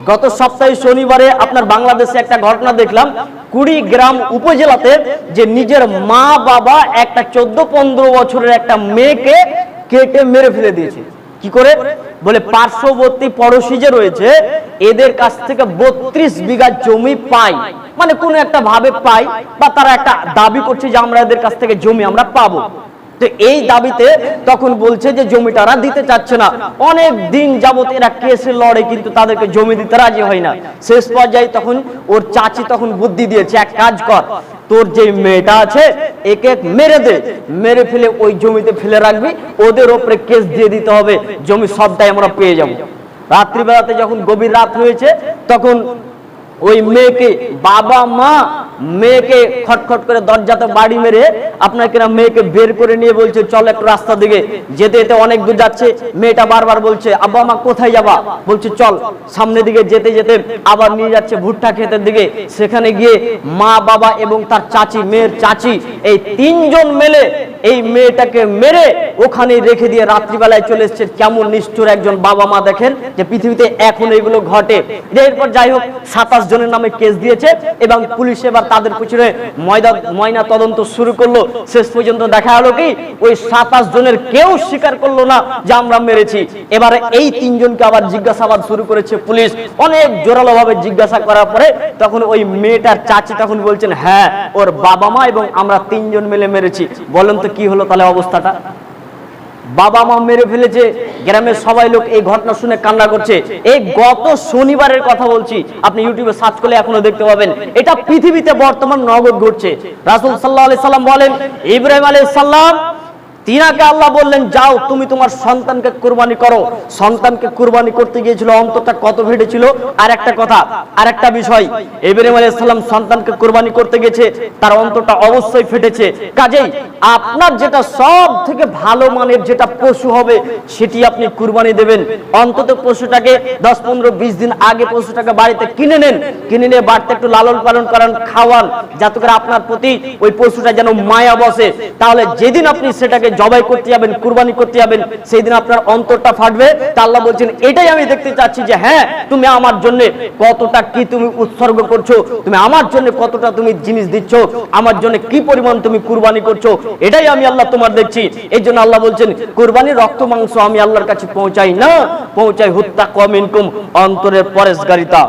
গত সপ্তাহে শনিবারে আপনার বাংলাদেশে একটা ঘটনা দেখলাম। কুড়িগ্রাম উপজেলাতে যে নিজের মা বাবা একটা চোদ্দ পনেরো বছরের একটা মেয়েকে কেটে মেরে ফেলে দিয়েছে। কি করে? বলে পার্শ্ববর্তী পড়োশি যে রয়েছে, এদের কাছ থেকে বত্রিশ বিঘা জমি পাই। মানে কোনো একটা ভাবে পাই বা তারা একটা দাবি করছে যে আমরা এদের কাছ থেকে জমি আমরা পাবো। তো এই দাবিতে তখন বলছে যে জমিটা ওরা দিতে চাচ্ছে না। অনেক দিন যাবত এরা কেসে লড়ে, কিন্তু তাদেরকে জমি দিতে রাজি হয় না। শেষ পর্যায়ে তখন ওর চাচি তখন বুদ্ধি দিয়েছে, এক কাজ কর, তোর যে মেয়েটা আছে একে মেরে দে। মেরে ফেলে ওই জমিতে ফেলে রাখবি, ওদের ওপরে কেস দিয়ে দিতে হবে, জমি সবটাই আমরা পেয়ে যাব। রাত্রিবেলাতে যখন গভীর রাত হয়েছে, তখন ওই মেয়েকে বাবা মা মেয়েকে খটখট করে দরজাতে বাড়ি মেরে আপনার কিনা মেয়েকে বের করে নিয়ে বলছে, চল একটু রাস্তা দিকে। যেতে যেতে অনেক দূর যাচ্ছে, মেয়েটা বারবার বলছে, আব্বা মা কোথায় যাবা? বলছে, চল সামনের দিকে যেতে যেতে আবার নিয়ে যাচ্ছে ভুট্টা ক্ষেতের দিকে। সেখানে গিয়ে মা, বাবা এবং তার চাচি, মেয়ের চাচি, এই তিনজন মেলে এই মেয়েটাকে মেরে ওখানে রেখে দিয়ে রাত্রিবেলায় চলে এসছে। কেমন নিষ্ঠুর একজন বাবা মা দেখেন যে পৃথিবীতে এখন এগুলো ঘটে। এরপর যাই হোক, সাতাশ জনের নামে কেস দিয়েছে এবং পুলিশ এবার তাদের পিছনে ময়দা, ময়না তদন্ত শুরু করল। শেষ পর্যন্ত দেখা হলো কি, ওই সাতাশ জনের কেউ স্বীকার করল না যে আমরা মেরেছি। এবারে এই তিনজনকে আবার জিজ্ঞাসাবাদ শুরু করেছে পুলিশ। অনেক জোরালো ভাবে জিজ্ঞাসা করার পরে তখন ওই মেয়েটার চাচি তখন বলছেন হ্যাঁ ওর বাবা মা এবং আমরা তিনজন মিলে মেরেছি। বলেন তো কি হলো তাহলে অবস্থাটা? বাবা মা মেরে ফেলেছে, গ্রামের সবাই লোক এই ঘটনা শুনে কান্না করছে। এই গত শনিবারের কথা বলছি, আপনি ইউটিউবে সার্চ করলে এখনও দেখতে পাবেন। এটা পৃথিবীতে বর্তমান নগদ ঘটছে। রাসুল সাল্লাহ সাল্লাম বলেন, ইব্রাহিম আলী সাল্লাম তিনাকে আল্লাহ বললেন, যাও, তুমি তোমার সন্তানকে কুরবানি করো। সন্তানকে কুরবানি করতে গিয়েছিল, অন্তরটা কত ফেটেছিল আর একটা কথা, আর একটা বিষয়, ইব্রাহিম আলাইহিস সালাম সন্তানকে কুরবানি করতে গেছে, তার অন্তরটা অবশ্যই ফেটেছে। কাজেই আপনার যেটা সব থেকে ভালো মানের যেটা পশু হবে, সেটি আপনি কুরবানি দেবেন। অন্তত পশুটাকে দশ, পনেরো, বিশ দিন আগে পশুটাকে বাড়িতে কিনে নেন। কিনে নিয়ে বাড়িতে একটু লালন পালন করান, খাওয়ান, যাতে করে আপনার প্রতি ওই পশুটা যেন মায়া বসে। তাহলে যেদিন আপনি সেটাকে জবাই করতে যাবেন, কুরবানি করতে যাবেন, সেই দিন আপনার অন্তরটা ফাটবে। তা আল্লাহ বলছেন, এটাই আমি দেখতে চাচ্ছি যে হ্যাঁ তুমি আমার জন্য কতটা কি তুমি উৎসর্গ করছ, তুমি আমার জন্য কতটা তুমি জিনিস দিচ্ছ, আমার জন্য কি পরিমাণ তুমি কুরবানি করছ, এটাই আমি আল্লাহ তোমার দেখছি। এই জন্য আল্লাহ বলছেন, কুরবানির রক্ত মাংস আমি আল্লাহর কাছে পৌঁছাই না, পৌঁছাই হত্যা কম ইনকুম অন্তরের পরেশগারিতা।